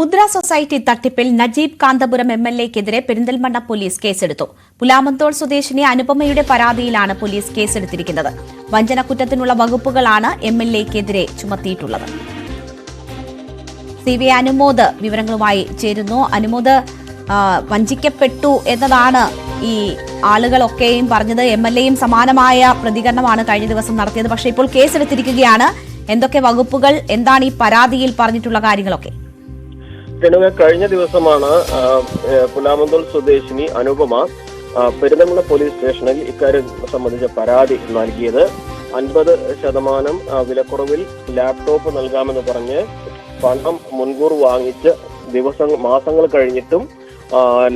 മുദ്ര സൊസൈറ്റി തട്ടിപ്പിൽ Najeeb Kanthapuram M L എക്കെതിരെ പെരിന്തൽമണ്ണ പോലീസ് കേസെടുത്തു. പുലാമന്തോൾ സ്വദേശിനി അനുപമയുടെ പരാതിയിലാണ് പോലീസ് കേസെടുത്തിരിക്കുന്നത്. വഞ്ചനക്കുറ്റത്തിനുള്ള വകുപ്പുകളാണ് എം എൽ എക്കെതിരെ ചുമത്തിയിട്ടുള്ളത്. സി വി അനുമോദ് വിവരങ്ങളുമായി ചേരുന്നു. അനുമോദ് വഞ്ചിക്കപ്പെട്ടു എന്നതാണ് ഈ ആളുകളൊക്കെയും പറഞ്ഞത്. എം എൽ എയും സമാനമായ പ്രതികരണമാണ് കഴിഞ്ഞ ദിവസം നടത്തിയത്. പക്ഷേ ഇപ്പോൾ കേസെടുത്തിരിക്കുകയാണ്. എന്തൊക്കെ വകുപ്പുകൾ എന്താണ് ഈ പരാതിയിൽ പറഞ്ഞിട്ടുള്ള കാര്യങ്ങളൊക്കെ? രേണുക കഴിഞ്ഞ ദിവസമാണ് പുലാമന്തോൾ സ്വദേശിനി അനുപമ ആ, പോലീസ് സ്റ്റേഷനിൽ ഇക്കാര്യം സംബന്ധിച്ച പരാതി നൽകിയത്. അൻപത് ശതമാനം വിലക്കുറവിൽ ലാപ്ടോപ്പ് നൽകാമെന്ന് പറഞ്ഞ് പണം മുൻകൂർ വാങ്ങിച്ച് ദിവസങ്ങൾ മാസങ്ങൾ കഴിഞ്ഞിട്ടും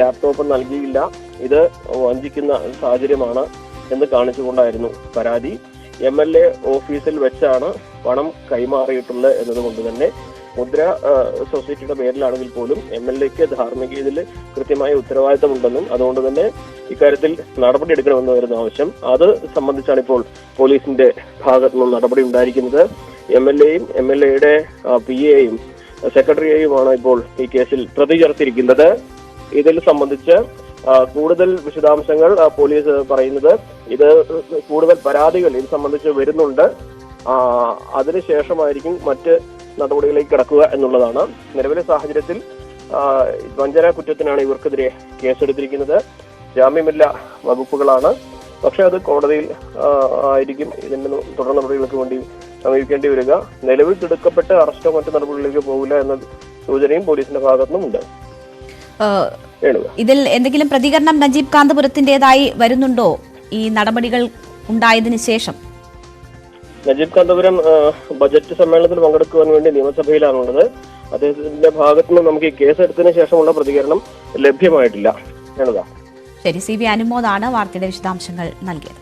ലാപ്ടോപ്പ് നൽകിയില്ല. ഇത് വഞ്ചിക്കുന്ന സാഹചര്യമാണ് എന്ന് കാണിച്ചുകൊണ്ടായിരുന്നു പരാതി. എം എൽ എ ഓഫീസിൽ വെച്ചാണ് പണം കൈമാറിയിട്ടുള്ളത് എന്നതുകൊണ്ട് തന്നെ മുദ്ര സൊസൈറ്റിയുടെ പേരിലാണെങ്കിൽ പോലും എം എൽ എക്ക് ധാർമ്മിക ഇതിൽ കൃത്യമായ ഉത്തരവാദിത്തമുണ്ടെന്നും അതുകൊണ്ട് തന്നെ ഇക്കാര്യത്തിൽ നടപടി എടുക്കണമെന്ന് വരുന്ന ആവശ്യം. അത് സംബന്ധിച്ചാണ് ഇപ്പോൾ പോലീസിന്റെ ഭാഗത്തു നിന്നും നടപടി ഉണ്ടായിരിക്കുന്നത്. എം എൽ എയും എം എൽ എയുടെ പി എയും സെക്രട്ടറിയെയുമാണ് ഇപ്പോൾ ഈ കേസിൽ പ്രതി ചേർത്തിരിക്കുന്നത്. ഇതിൽ സംബന്ധിച്ച് കൂടുതൽ വിശദാംശങ്ങൾ പോലീസ് പറയുന്നത് ഇത് കൂടുതൽ പരാതികൾ ഇത് സംബന്ധിച്ച് വരുന്നുണ്ട്. അതിനുശേഷമായിരിക്കും മറ്റ് നടപടികളിലേക്ക് കടക്കുക എന്നുള്ളതാണ്. നിലവിലെ സാഹചര്യത്തിൽ വഞ്ചന കുറ്റത്തിനാണ് ഇവർക്കെതിരെ കേസെടുത്തിരിക്കുന്നത്. ജാമ്യമില്ല വകുപ്പുകളാണ്. പക്ഷേ അത് കോടതിയിൽ ആയിരിക്കും. ഇതിന്റെ തുടർ നടപടികൾക്ക് വേണ്ടി സമീപിക്കേണ്ടി വരിക. നിലവിൽ തിടുക്കപ്പെട്ട് അറസ്റ്റോ മറ്റു നടപടികളിലേക്ക് പോകില്ല എന്ന സൂചനയും പോലീസിന്റെ ഭാഗത്തു നിന്നുണ്ട് ഇതിൽ എന്തെങ്കിലും പ്രതികരണം നജീബ് കാന്തപുരത്തിന്റേതായി വരുന്നുണ്ടോ? ഈ നടപടികൾ ഉണ്ടായതിനു ശേഷം. നജീബ് കാന്തപുരം ബജറ്റ് സമ്മേളനത്തിൽ പങ്കെടുക്കുവാൻ വേണ്ടി നിയമസഭയിലാണുള്ളത്. അദ്ദേഹത്തിന്റെ ഭാഗത്തു നിന്ന് നമുക്ക് ഈ കേസ് എടുത്തതിന് ശേഷമുള്ള പ്രതികരണം ലഭ്യമായിട്ടില്ല എന്നതാണ്. ശരി സി വി അനുമോദാണ് വാർത്തയുടെ വിശദാംശങ്ങൾ നൽകിയത്.